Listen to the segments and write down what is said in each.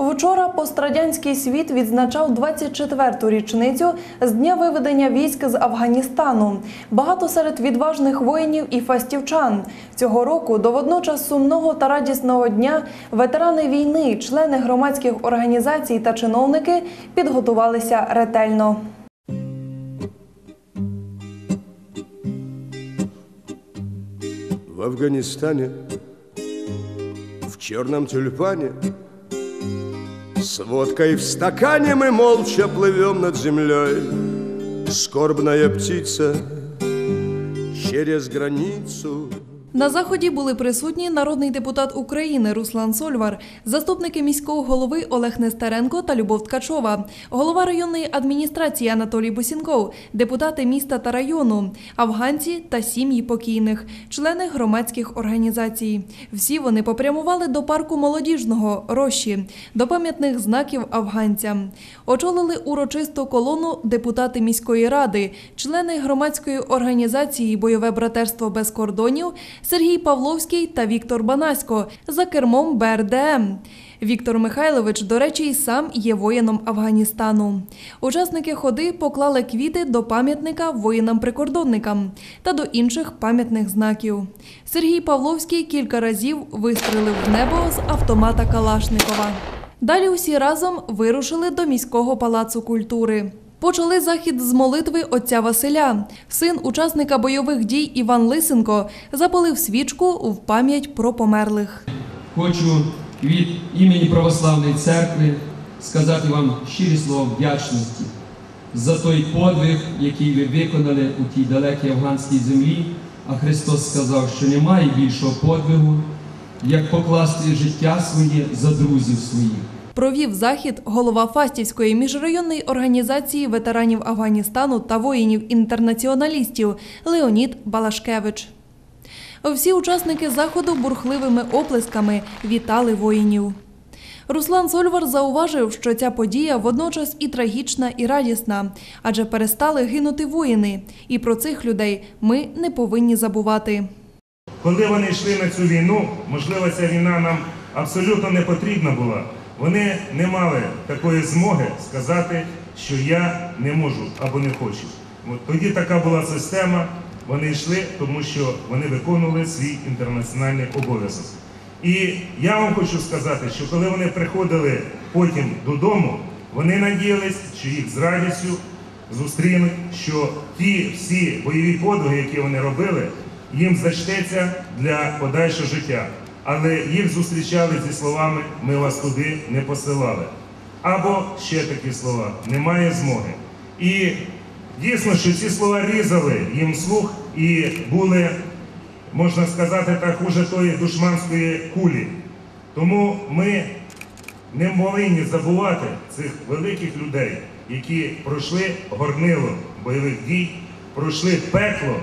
Вчора пострадянський світ відзначав 24-ту річницю з дня виведення військ з Афганістану. Багато серед відважних воїнів і фастівчан. Цього року до водночас сумного та радісного дня ветерани війни, члени громадських організацій та чиновники підготувалися ретельно. В Афганистане, в черном тюльпане, С водкой в стакане мы молча плывем над землей. Скорбная птица через границу На заході були присутні народний депутат України Руслан Сольвар, заступники міського голови Олег Нестеренко та Любов Ткачова, голова районної адміністрації Анатолій Бусінков, депутати міста та району, афганці та сім'ї покійних, члени громадських організацій. Всі вони попрямували до парку молодіжного Рощі, до пам'ятних знаків афганцям. Очолили урочисту колону депутати міської ради, члени громадської організації Бойове братерство без кордонів Сергій Павловський та Віктор Банасько за кермом БРДМ. Віктор Михайлович, до речі, й сам є воїном Афганістану. Учасники ходи поклали квіти до пам'ятника воїнам-прикордонникам та до інших пам'ятних знаків. Сергій Павловський кілька разів вистрелив в небо з автомата Калашникова. Далі усі разом вирушили до міського палацу культури. Почали захід з молитви отця Василя. Син учасника бойових дій Іван Лисенко запалив свічку в пам'ять про померлих. Хочу від імені Православної церкви сказати вам щирі слова вдячності за той подвиг, який ви виконали у тій далекій афганській землі. А Христос сказав, що немає більшого подвигу, як покласти життя своє за друзів своїх. Провів захід голова Фастівської міжрайонної організації ветеранів Афганістану та воїнів-інтернаціоналістів Леонід Балашкевич. Всі учасники заходу бурхливими оплесками вітали воїнів. Руслан Сольвар зауважив, що ця подія водночас і трагічна, і радісна, адже перестали гинути воїни, і про цих людей ми не повинні забувати. Коли вони йшли на цю війну, можливо, ця війна нам абсолютно не потрібна була. Вони не мали такої змоги сказати, що я не можу або не хочу. От тоді така була система. Вони йшли, тому що вони виконували свій інтернаціональний обов'язок. І я вам хочу сказати, що коли вони приходили потім додому, вони надіялись, що їх з радістю зустрінуть, що ті всі бойові подвиги, які вони робили, їм зачтеться для подальшого життя. Але їх зустрічали зі словами Ми вас туди не посилали. Або ще такі слова немає змоги. І дійсно, що ці слова різали їм слух і були, можна сказати, так хуже тої душманської кулі. Тому ми не повинні забувати цих великих людей, які пройшли горнило бойових дій, пройшли пекло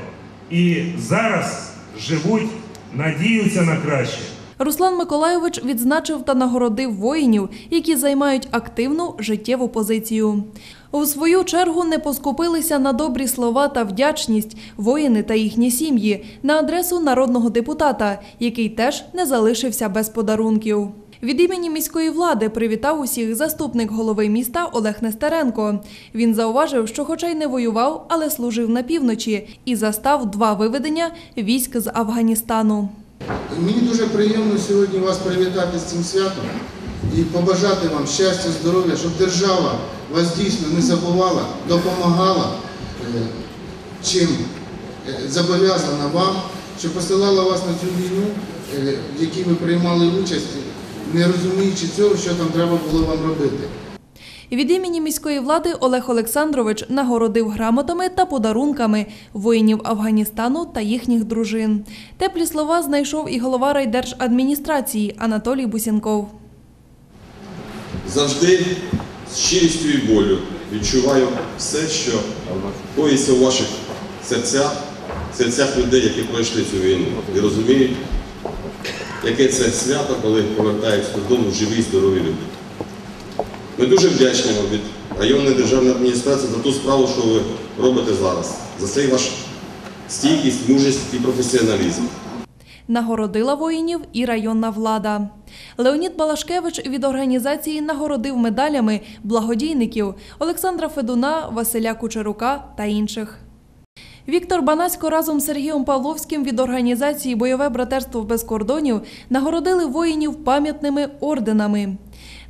і зараз живуть, надіються на краще. Руслан Миколайович відзначив та нагородив воїнів, які займають активну життєву позицію. У свою чергу не поскупилися на добрі слова та вдячність воїни та їхні сім'ї на адресу народного депутата, який теж не залишився без подарунків. Від імені міської влади привітав усіх заступник голови міста Олег Нестеренко. Він зауважив, що, хоча й не воював, але служив на півночі і застав два виведення військ з Афганістану. Мені дуже приємно сьогодні вас привітати з цим святом і побажати вам щастя, здоров'я, щоб держава вас дійсно не забувала, допомагала, е, чим е, зобов'язана вам, що посилала вас на цю війну, е, в якій ви приймали участь, не розуміючи цього, що там треба було вам робити. Від імені міської влади Олег Олександрович нагородив грамотами та подарунками воїнів Афганістану та їхніх дружин. Теплі слова знайшов і голова райдержадміністрації Анатолій Бусінков. завжди з щирістю і болю відчуваю все, що коїться у ваших серцях, серцях людей, які пройшли цю війну і розуміють, яке це свято, коли повертаються додому живі, здорові люди. Ми дуже вдячні вам від районної державної адміністрації за ту справу, що ви робите зараз, за цей ваш стійкість, мужність і професіоналізм. Нагородила воїнів і районна влада. Леонід Балашкевич від організації нагородив медалями благодійників Олександра Федуна, Василя Кучерука та інших. Віктор Банасько разом з Сергієм Павловським від організації Бойове братерство без кордонів нагородили воїнів пам'ятними орденами.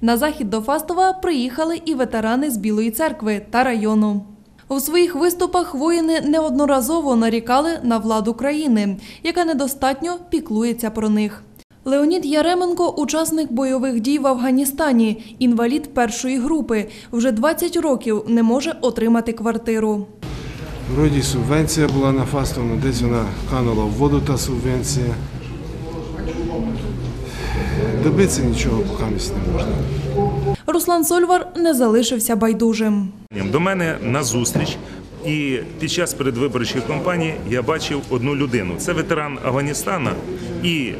На захід до Фастова приїхали і ветерани з Білої церкви та району. У своїх виступах воїни неодноразово нарікали на владу країни, яка недостатньо піклується про них. Леонід Яременко учасник бойових дій в Афганістані, інвалід першої групи. Вже 20 років не може отримати квартиру. Вроді субвенція була на фастовну, десь вона канула в воду та субвенція. Добитися нічого поки не можна. Руслан Сольвар не залишився байдужим. До мене на зустріч. І під час передвиборчої кампанії я бачив одну людину. Це ветеран Афганістана і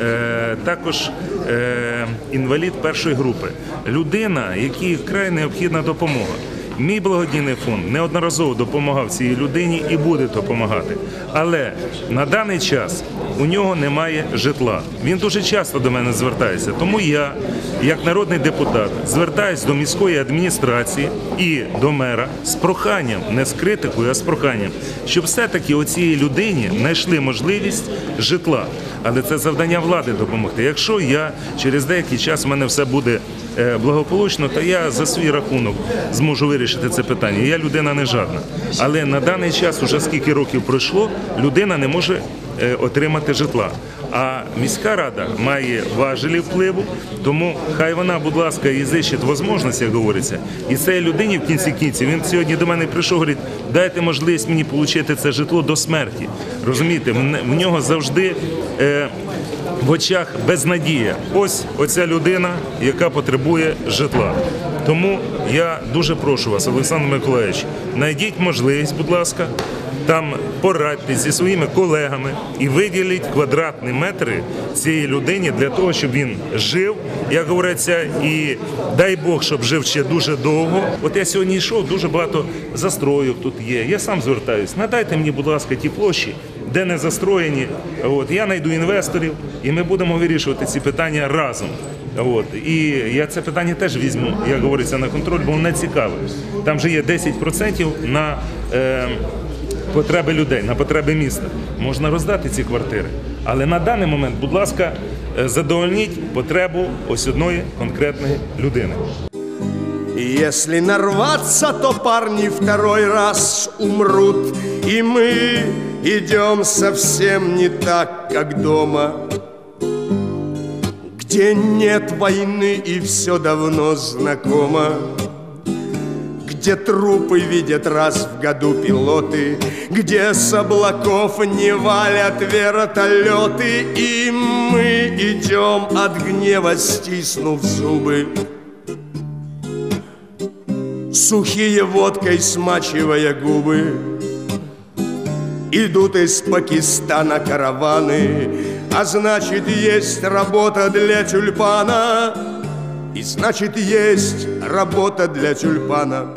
е, також е, інвалід першої групи. Людина, якій вкрай необхідна допомога. Мій благодійний фонд неодноразово допомагав цій людині і буде допомагати. Але на даний час у нього немає житла. Він дуже часто до мене звертається. Тому я, як народний депутат, звертаюсь до міської адміністрації і до мера з проханням, не з критикою, а з проханням, щоб все-таки оцій людині знайшли можливість житла. Але це завдання влади допомогти. Якщо я через деякий час в мене все буде е, благополучно, то я за свій рахунок зможу вирішити це питання. Я людина не жадна. Але на даний час, уже скільки років пройшло, людина не може е, отримати житла. А міська рада має важелі впливу, тому хай вона, будь ласка, і зищить можливість, як говориться. І цій людині в кінці кінців він сьогодні до мене прийшов, говорить, дайте можливість мені отримати це житло до смерті. Розумієте, в нього завжди. Е, в очах безнадія. Ось оця людина, яка потребує житла. Тому я дуже прошу вас, Олександр Миколаївич, знайдіть можливість, будь ласка, там порадьтесь зі своїми колегами і виділіть квадратні метри цієї людині для того, щоб він жив, як говориться, і дай Бог, щоб жив ще дуже довго. От я сьогодні йшов, дуже багато застроїв тут є. Я сам звертаюсь. Надайте мені, будь ласка, ті площі, де не застроєні. От я знайду інвесторів, і ми будемо вирішувати ці питання разом. От і я це питання теж візьму, як говориться, на контроль, бо воно цікаве. Там же є 10% на е, потреби людей, на потреби міста. Можна роздати ці квартири. Але на даний момент, будь ласка, е, задовольніть потребу ось одної конкретної людини. Если нарваться, то парни второй раз умрут, И мы идем совсем не так, как дома, Где нет войны и все давно знакомо, Где трупы видят раз в году пилоты, Где с облаков не валят вертолеты, И мы идем от гнева, стиснув зубы, Сухие водкой смачивая губы Идут из Пакистана караваны А значит есть работа для тюльпана И значит есть работа для тюльпана